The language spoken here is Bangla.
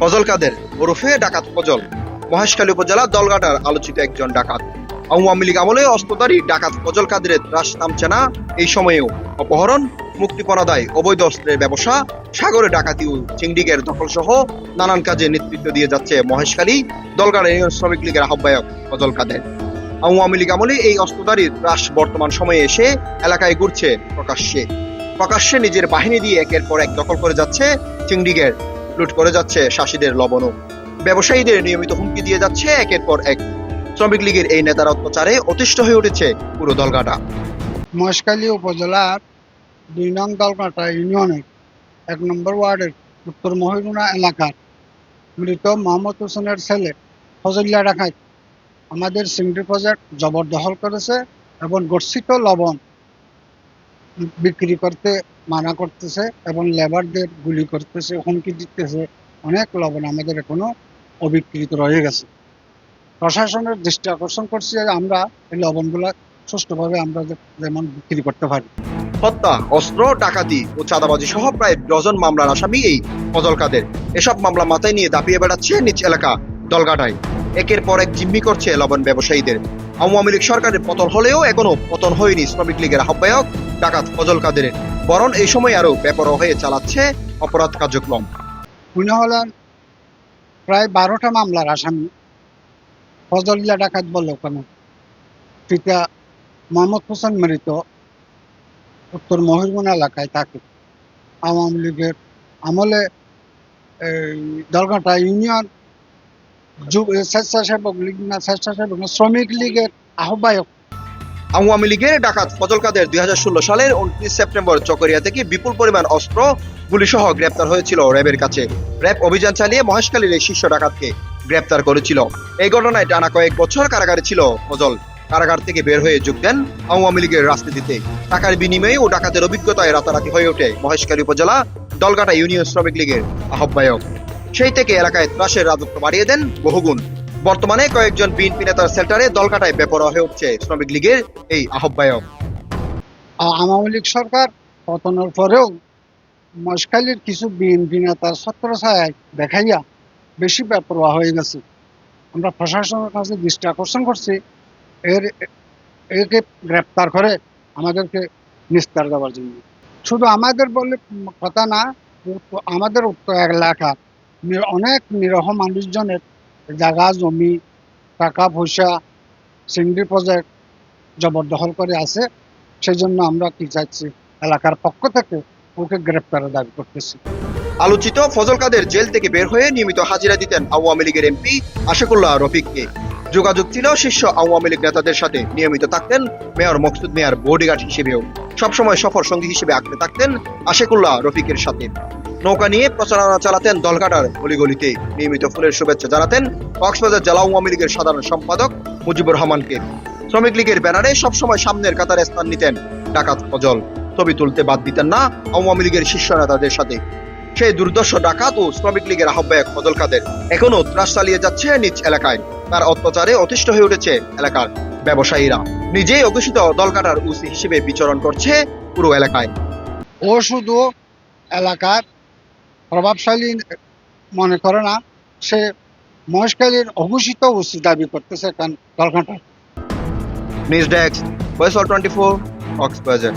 ফজল কাদের ওরফে ডাকাত ফজল। মহেশখালী উপজেলা দলগাটার আলোচিত একজন ডাকাত। আওয়ামী লীগ আমলে অস্ত্রধারী ডাকাত ফজল কাদেরের ত্রাস নামছে না। এই সময়েও অপহরণ মুক্তিপণাদায় অবৈধ অস্ত্রের ব্যবসা, সাগরে ডাকাতি ও চিংড়িগের দখল সহ নানান কাজে নেতৃত্ব দিয়ে যাচ্ছে মহেশখালী দলগাড়া ইউনিয়ন শ্রমিক লীগের আহ্বায়ক ফজল কাদের। আওয়ামী লীগ আমলে এই অস্ত্রধারীর ত্রাস বর্তমান সময়ে এসে এলাকায় ঘুরছে প্রকাশ্যে। প্রকাশ্যে নিজের বাহিনী দিয়ে একের পর এক দখল করে যাচ্ছে চিংড়িগের লুট করে যাচ্ছে শাসীদের লবণও। ব্যবসায়ীদের নিয়মিত হুমকি দিয়ে যাচ্ছে একের পর এক। শ্রমিক লীগের এই নেতার অত্যাচারে অতিষ্ঠ হয়ে উঠেছে পুরো দলগাটা। মহেশখালী উপজেলার দুই নং দলকাটা ইউনিয়নের এক নম্বর ওয়ার্ডের উত্তর মহিরুনা এলাকার মৃত মোহাম্মদ হোসেনের ছেলে ফজলিয়া ডাকাত আমাদের সিংড়ি প্রজেক্ট জবরদখল করেছে এবং গচ্ছিত লবণ বিক্রি করতে, মানা করতেছে এবং লেবারদের গুলি করতেছে, হুমকি দিতেছে, অনেক লবণ আমাদের এখনও অবিকৃত রয়ে গেছে। প্রশাসনের দৃষ্টি আকর্ষণ করছি যে আমরা এই লবণগুলা সুষ্ঠুভাবে আমরা যেমন বিক্রি করতে পারি। হত্যা, অস্ত্র, ডাকাতি ও চাঁদাবাজি সহ প্রায় ডজন মামলার আসামি এই ফজল কাদের। এসব মামলা মাথায় নিয়ে দাপিয়ে বেড়াচ্ছে নিজ এলাকা দলগাটায়। একের পর এক জিম্মি করছে লবণ ব্যবসায়ীদের। আওয়ামী লীগ সরকারের পতন হলেও এখনও পতন হয়নি শ্রমিক লীগের আহ্বায়ক ডাকাত ফজল কাদেরের। বরং এই সময় আরও বেপরোয়া হয়ে চালাচ্ছে অপরাধ কার্যক্রম। উনি হলেন প্রায় বারোটা মামলার আসামি ফজলিয়া ডাকাত বলে ওখানে। পিতা মোহাম্মদ হোসেন মৃত, উত্তর মহিরগুন এলাকায় থাকে। আওয়ামী লীগের আমলে দলঘাটা ইউনিয়ন স্বেচ্ছাসেবক লীগ না স্বেচ্ছাসেবক শ্রমিক লীগের আহ্বায়ক আওয়ামী লীগের ডাকাত ফজল কাদের দুই হাজার ষোলো সালের উনত্রিশ সেপ্টেম্বর চকরিয়া থেকে বিপুল পরিমাণ অস্ত্র, গুলিসহ গ্রেপ্তার হয়েছিল র্যাবের কাছে। র্যাব অভিযান চালিয়ে মহেশখালীর এই শীর্ষ ডাকাতকে গ্রেপ্তার করেছিল। এই ঘটনায় টানা কয়েক বছর কারাগারে ছিল ফজল। কারাগার থেকে বের হয়ে যোগ দেন আওয়ামী লীগের রাজনীতিতে। টাকার বিনিময়ে ও ডাকাতের অভিজ্ঞতায় রাতারাতি হয়ে ওঠে মহেশখালী উপজেলা দলগাটা ইউনিয়ন শ্রমিক লীগের আহ্বায়ক। সেই থেকে এলাকায় ত্রাসের রাজত্ব বাড়িয়ে দেন বহুগুণ। বর্তমানে কয়েকজন বিএনপি নেতার সেল্টারে দলকাটায় বেপরোয়া হয়ে উঠছে শ্রমিক লীগের এই আহ্বায়ক। আওয়ামী লীগ সরকার পতনের পরেও মশখালীর কিছু বিএনপি নেতার ছত্র ছায় দেখাইয়া বেশি বেপরোয়া হয়ে গেছে। আমরা প্রশাসনের কাছে দৃষ্টি আকর্ষণ করছি, এর, একে গ্রেপ্তার করে আমাদেরকে নিস্তার দেওয়ার জন্য। শুধু আমাদের বলে কথা না আমাদের উত্তর এলাকা অনেক নিরহ মানুষজনের জায়গা জমি, টাকা, পয়সা সিংড়ি প্রজেক্ট জবরদখল করে আছে। সেই জন্য আমরা কি চাচ্ছি এলাকার পক্ষ থেকে ওকে গ্রেপ্তারের দাবি করতেছি। আলোচিত ফজল কাদের জেল থেকে বের হয়ে নিয়মিত হাজিরা দিতেন আওয়ামী লীগের এমপি আশিকুল্লাহ রফিককে। যোগাযোগ ছিল শীর্ষ আওয়ামী লীগ নেতাদের সাথে। নিয়মিত থাকতেন মেয়র মকসুদ মেয়ার বডিগার্ড হিসেবেও। সবসময় সফর সঙ্গী হিসেবে আঁকড়ে থাকতেন আশিকুল্লাহ রফিকের সাথে। নৌকা নিয়ে প্রচারণা চালাতেন দলঘাটার গলিগলিতে নিয়মিত ফুলের শুভেচ্ছা জানাতেন কক্সবাজার জেলা আওয়ামী লীগের সাধারণ সম্পাদক মুজিবুর রহমানকে। শ্রমিক লীগের ব্যানারে সবসময় সামনের কাতারে স্থান নিতেন ডাকাত ফজল। ছবি তুলতে বাদ দিতেন না আওয়ামী লীগের শীর্ষ নেতাদের সাথে। সেই দুর্দর্শ ডাকাত ও শ্রমিক লীগের আহ্বায়ক ফজল কাদের এখনও ত্রাস চালিয়ে যাচ্ছে নিজ এলাকায়। তার অত্যাচারে অতিষ্ঠ হয়ে উঠেছে এলাকার ব্যবসায়ীরা। নিজেই অঘোষিত দলকাটার উসি হিসেবে বিচরণ করছে পুরো এলাকায়। ও শুধু এলাকার প্রভাবশালী মনে করে না। সে মহেশকালীর অঘোষিত ওসি দাবি করতেছে Dalghata news desk voice twenty four Cox's Bazar